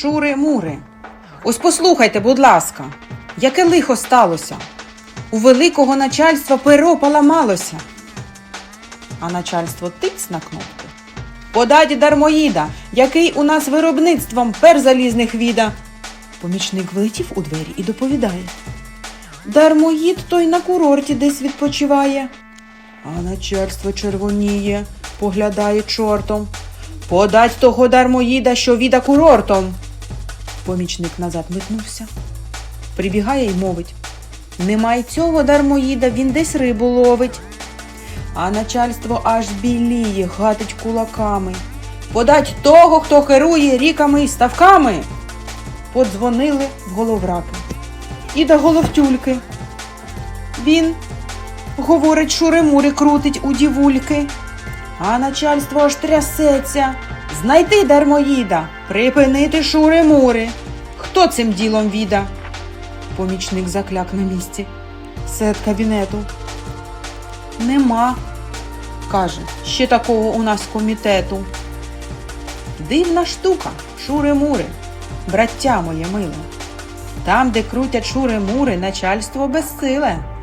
Шури мури. Ось послухайте, будь ласка, яке лихо сталося. У великого начальства перо поламалося. А начальство тиць на кнопку. Подать дармоїда, який у нас виробництвом пер залізних віда. Помічник влетів у двері і доповідає. Дармоїд той на курорті десь відпочиває. А начальство червоніє, поглядає чортом. Подать того дармоїда, що віда курортом. Помічник назад метнувся. Прибігає й мовить. Немає цього дармоїда, він десь рибу ловить. А начальство аж біліє, гатить кулаками. Подать того, хто керує ріками і ставками. Подзвонили в головраки. І до головтюльки. Він, говорить, шури-мури крутить у дівульки. А начальство аж трясеться. Знайти дармоїда, припинити шури-мури. Хто цим ділом віда? Помічник закляк на місці. Серед кабінету. Нема, каже, ще такого у нас комітету. Дивна штука, шури-мури, браття моє миле. Там, де крутять шури-мури, начальство безсиле.